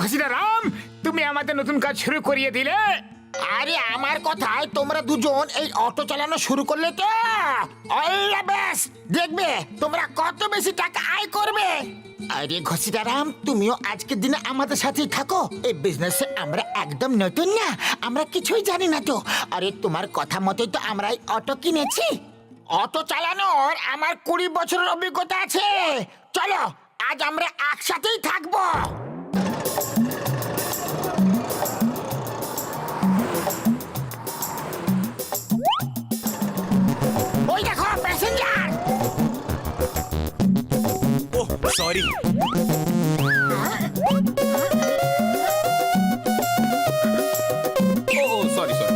ঘষিটা রাম, তুমি আমাদের নতুন কাজ শুরু করিয়ে দিলে। আরে, আমার কথায় তোমরা দুজন এই অটো চালানো শুরু করলে তো? দেখবে, তোমরা কত বেশি টাকা আয় করবে। আরে ঘসিদারাম তুমিও আজকের দিনে আমাদের সাথেই থাকো। এই বিজনেসে আমরা একদম নতুন না, আমরা কিছুই জানি না তো। আরে, তোমার কথা মতোই তো আমরা এই অটো কিনেছি। অটো চালানোর আমার কুড়ি বছরের অভিজ্ঞতা আছে। চলো, আজ আমরা একসাথেই থাকব। ওই দেখো প্যাসেঞ্জার ওহ সরি ও সরি সরি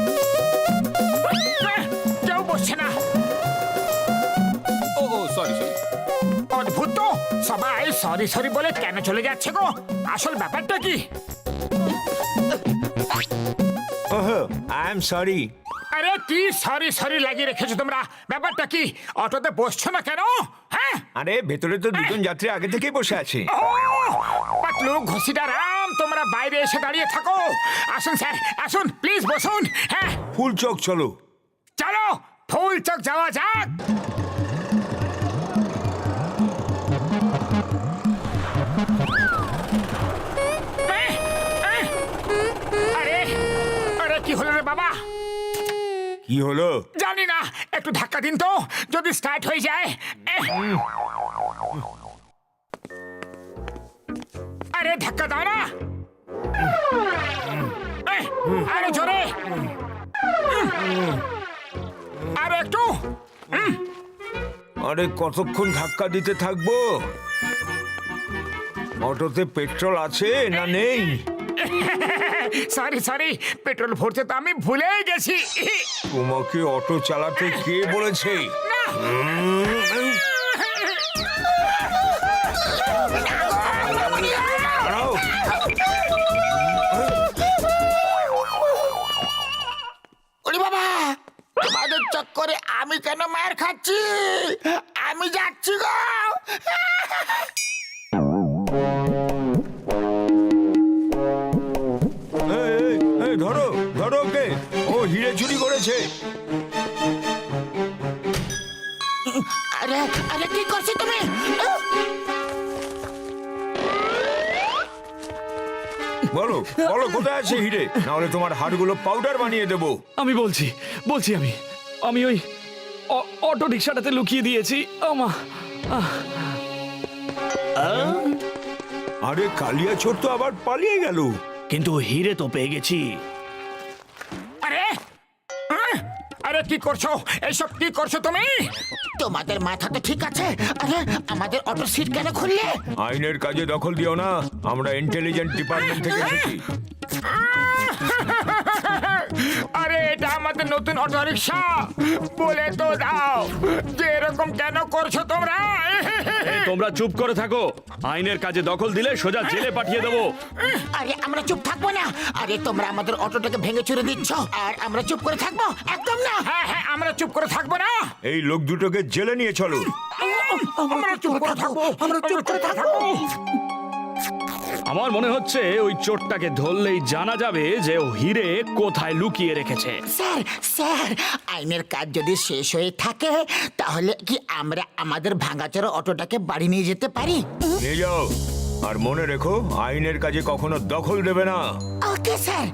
কেউ বসছে না। ও সরি সরি অদ্ভুত তো। সবাই সরি সরি বলে কেন চলে যাচ্ছে গো? আসল ব্যাপারটা কি? ওহো আই এম সরি আরে কি সরি সরি লাগিয়ে রেখেছো তোমরা? ব্যাপারটা কি অটোতে বসছো না কেন? হ্যাঁ? আরে ভেতরে তো দুজন যাত্রী আগে থেকেই বসে আছে। পাতলু ঘষিটা রাম তোমরা বাইরে এসে দাঁড়িয়ে থাকো। আসুন স্যার আসুন প্লিজ বসুন হ্যাঁ। ফুল চোখ চলো। চলো ফুল চক যাওয়া যাক। বাবা। কি হলো? জানি না একটু ধাক্কা দিন তো যদি স্টার্ট হয়ে যায়। আরে ধাক্কা দাও না। আরে জোরে। আর একটু। আরে কতক্ষণ ধাক্কা দিতে থাকব? অটোতে পেট্রোল আছে না নেই? সরি সরি পেট্রোল ভরতে তো আমি ভুলেই গেছি। তোমাকে অটো চালাতে কে বলেছে? না। আরে আরে কি করছ তুমি? বলো বলো কোথায় আছে হিরে? নাহলে তোমার হাড়গুলো পাউডার বানিয়ে দেবো। আমি বলছি বলছি আমি। আমি ওই অটো রিক্সাটাতে লুকিয়ে দিয়েছি। আমা আরে কালিয়া চোর তো আবার পালিয়ে গেল। কিন্তু হিরে তো পেয়ে গেছি। আরে! আরে কি করছ? এইসব কি করছ তুমি? তোমাদের মাথা তো ঠিক আছে? আরে আমাদের অটো সিট কেন খুললে? আইনের কাজে দখল দিও না। আমরা ইন্টেলিজেন্ট ডিপার্টমেন্ট থেকে এসেছি। এটা আমাদের নতুন অটো রিক্সা বলে তো দাও। যে এরকম কেন করছ তোমরা? তোমরা চুপ করে থাকো। আইনের কাজে দখল দিলে সোজা জেলে পাঠিয়ে দেবো। আরে আমরা চুপ থাকব না। আরে তোমরা আমাদের অটোটাকে ভেঙে চুরে দিচ্ছ। আর আমরা চুপ করে থাকব? একদম না। হ্যাঁ হ্যাঁ আমরা চুপ করে থাকব না। এই লোক দুটোকে জেলে নিয়ে চলো। আমরা চুপ করে থাকব। আমরা চুপ করে থাকব। আমার মনে হচ্ছে ওই চোরটাকে ধরলেই জানা যাবে যে ও হিরে কোথায় লুকিয়ে রেখেছে। স্যার স্যার আইনের কাজ যদি শেষ হয়ে থাকে তাহলে কি আমরা আমাদের ভাঙাচোরা অটোটাকে বাড়ি নিয়ে যেতে পারি? নিয়ে যাও। আর মনে রেখো আইনের কাজে কখনো দখল দেবে না। Okay sir.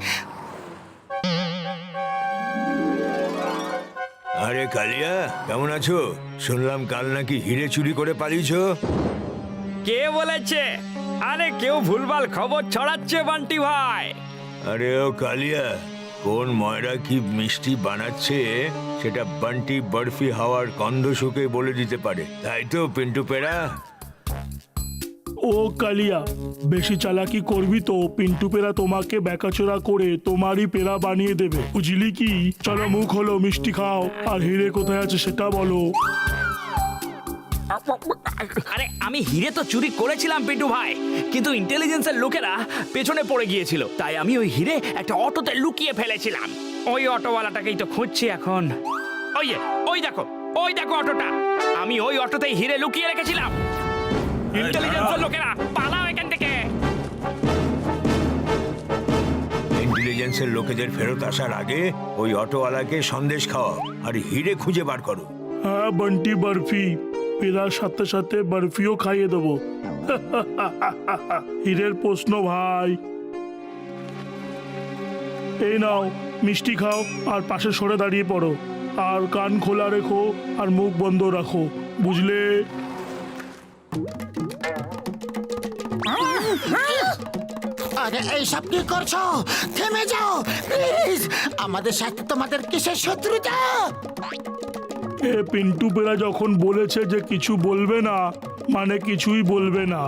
আরে কালিয়া কেমন আছো? শুনলাম কাল নাকি হিরে চুরি করে পালিয়েছো। কে বলেছে? আরে কেউ ভুলভাল খবর ছড়াচ্ছে বান্টি ভাই। আরে ও কালিয়া কোন ময়রা কি মিষ্টি বানাচ্ছে সেটা বান্টি বরফি হাওয়ার গন্ধ শুকে বলে দিতে পারে। তাই তো পিন্টু পেড়া। ও কালিয়া বেশি চালাকি করবি তো পিন্টু পেরা তোমাকে বেকাচোরা করে তোমারই পেরা বানিয়ে দেবে। বুঝলি কি? চলো মুখ হলো মিষ্টি খাও। আর হিরে কোথায় আছে সেটা বলো। আরে আমি হিরে তো চুরি করেছিলাম পিন্টু ভাই। কিন্তু ইন্টেলিজেন্সের লোকেরা পেছনে পড়ে গিয়েছিল। তাই আমি ওই হিরে একটা অটোতে লুকিয়ে ফেলেছিলাম। ওই অটোওয়ালাটাকেই তো খুঁজছি এখন। ওই ওই দেখো ওই দেখো অটোটা। আমি ওই অটোতেই হিরে লুকিয়ে রেখেছিলাম। ইন্টেলিজেন্সের লোকেরা পালাও এখান থেকে। ইন্টেলিজেন্সের লোকেদের ফেরত আসার আগে ওই অটোওয়ালাকে সন্দেশ খাওয়া আর হিরে খুঁজে বার করো। হ্যাঁ বান্টি বরফি। পেরার সাথে সাথে বরফিও খাইয়ে দেবো। হীরের প্রশ্ন, ভাই। এই নাও, মিষ্টি খাও, আর পাশে সরে দাঁড়িয়ে পড়ো। আর কান খোলা রেখো, আর মুখ বন্ধ রাখো, বুঝলে? আরে, এইসব কি করছ? থেমে যাও, প্লিজ। আমাদের সাথে তোমাদের কিসের শত্রুতা? এ পিন্টু পেরা যখন বলেছে যে কিছু বলবে না মানে কিছুই বলবে না।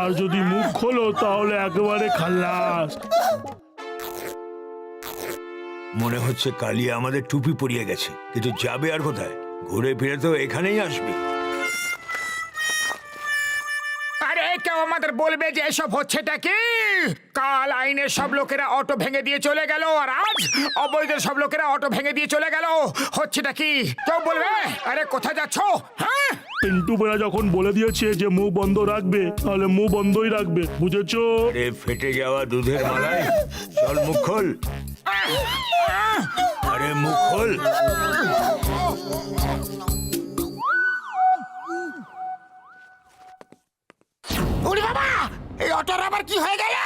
আর যদি মুখ খোলো তাহলে একেবারে খাল্লাস মনে হচ্ছে কালিয়া আমাদের টুপি পরিয়ে গেছে কিন্তু যাবে আর কোথায়? ঘুরে ফিরে তো এখানেই আসবে। আরে কেউ আমাদের বলবে যে এসব হচ্ছেটা কি? কাল আইনের সব লোকেরা অটো ভেঙে দিয়ে চলে গেল আর আজ অবৈধের সব লোকেরা অটো ভেঙে দিয়ে চলে গেল। হচ্ছেটা কি? কেউ বলবে? আরে কোথায় যাচ্ছ? হ্যাঁ? পিন্টু পেরা যখন বলে দিয়েছে যে মুখ বন্ধ রাখবে তাহলে মুখ বন্ধই রাখবে বুঝেছ? আরে ফেটে যাওয়া দুধের মালাই চল মুখ খোল। আরে মুখ খোল। উড়ি বাবা! এই অটোর আবার কি হয়ে গেল?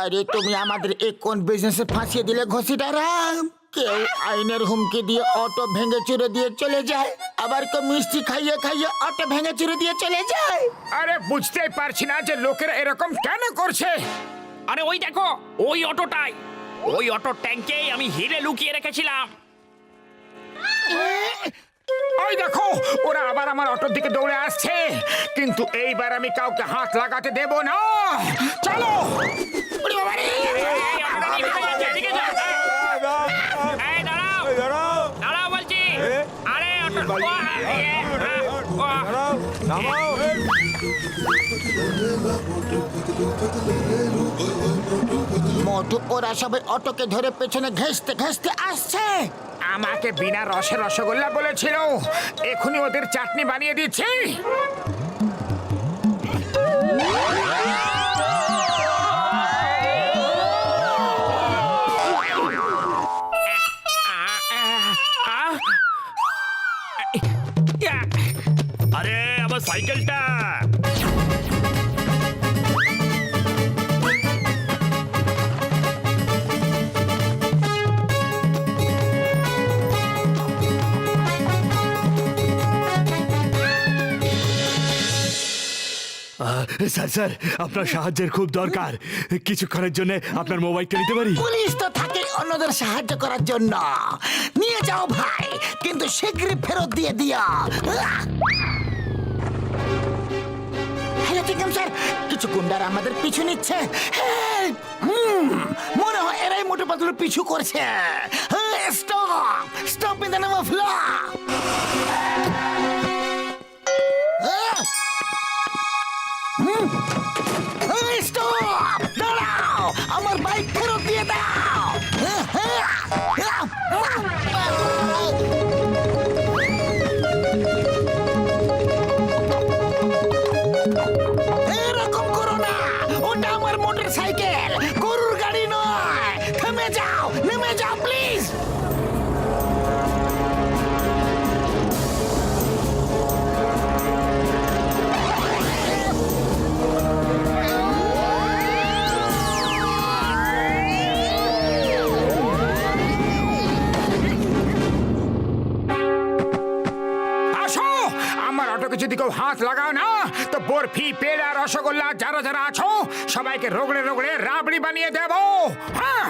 আরে তুমি আমাদের এই কোন বিজনেসে ফাঁসিয়ে দিলে ঘষিটারাম কেউ আইনের হুমকি দিয়ে অটো ভেঙে চুরে দিয়ে চলে যায়? আবার কেউ মিষ্টি খাইয়ে খাইয়ে অটো ভেঙে চুরে দিয়ে চলে যায়? আরে বুঝতেই পারছি না যে লোকেরা এরকম কেন করছে। আরে ওই দেখো ওই অটোটাই। ওই অটোর ট্যাঙ্কেই আমি হিরে লুকিয়ে রেখেছিলাম। ওই দেখো ওরা আবার আমার অটোর দিকে দৌড়ে আসছে কিন্তু এইবার আমি কাউকে হাত লাগাতে দেব না চলো। মোটু ওরা সবাই অটোকে ধরে পেছনে ঘেঁষতে ঘেঁষতে আসছে আমাকে বিনা রসে রসগোল্লা বলেছিল। এখনই ওদের চাটনি বানিয়ে দিচ্ছি। স্যার স্যার, আপনার সাহায্যের খুব দরকার। কিছুক্ষণের জন্য আপনার মোবাইলটা নিতে পারি? পুলিশ তো থাকে অন্যদের সাহায্য করার জন্য। নিয়ে যাও ভাই, কিন্তু শীঘ্রই ফেরত দিয়ে দিয়া স্যার, কিছু আমাদের পিছু নিচ্ছে। মনে হয় এরাই মোটে পিছু করছে। স্টপ স্টপ ইন হাত লাগাও না। তো বরফি, পেড়া, রসগোল্লা, যারা যারা আছো, সবাইকে রগড়ে রোগড়ে রাবড়ি বানিয়ে দেবো। হ্যাঁ।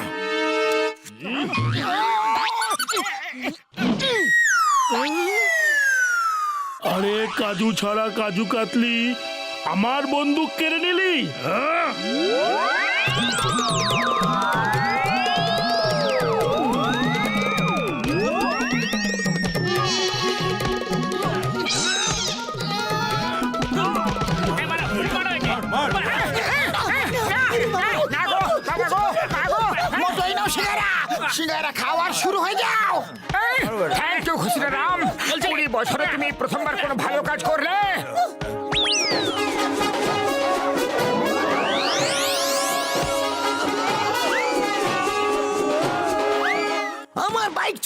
আরে, কাজু ছাড়া কাজু কাতলি, আমার বন্দুক কেড়ে নিলি? হ্যাঁ? থ্যাংক ইউ রাম কুড়ি বছরে তুমি প্রথমবার কোনো ভালো কাজ করলে?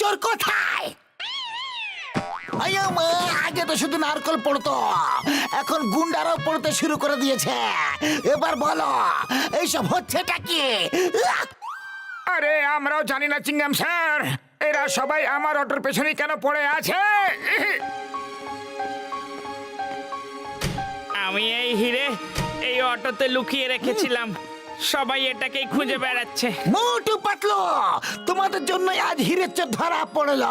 চোর কোথায়? আইয়া মা, আগে তো শুধু নারকল পড়তো এখন গুন্ডারাও পড়তে শুরু করে দিয়েছে। এবার বলো এইসব হচ্ছেটা কি! আরে আমরাও জানি না চিংগাম স্যার। এরা সবাই আমার অটোর পেছনে কেন পড়ে আছে? আমি এই হিরে এই অটোতে লুকিয়ে রেখেছিলাম। সবাই এটাকেই খুঁজে বেড়াচ্ছে। মোটু পাতলো তোমাদের জন্য আজ হিরের চোর ধরা পড়ল।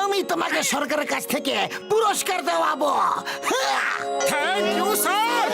আমি তোমাকে সরকারের কাছ থেকে পুরস্কার দেওয়াবো। Thank you sir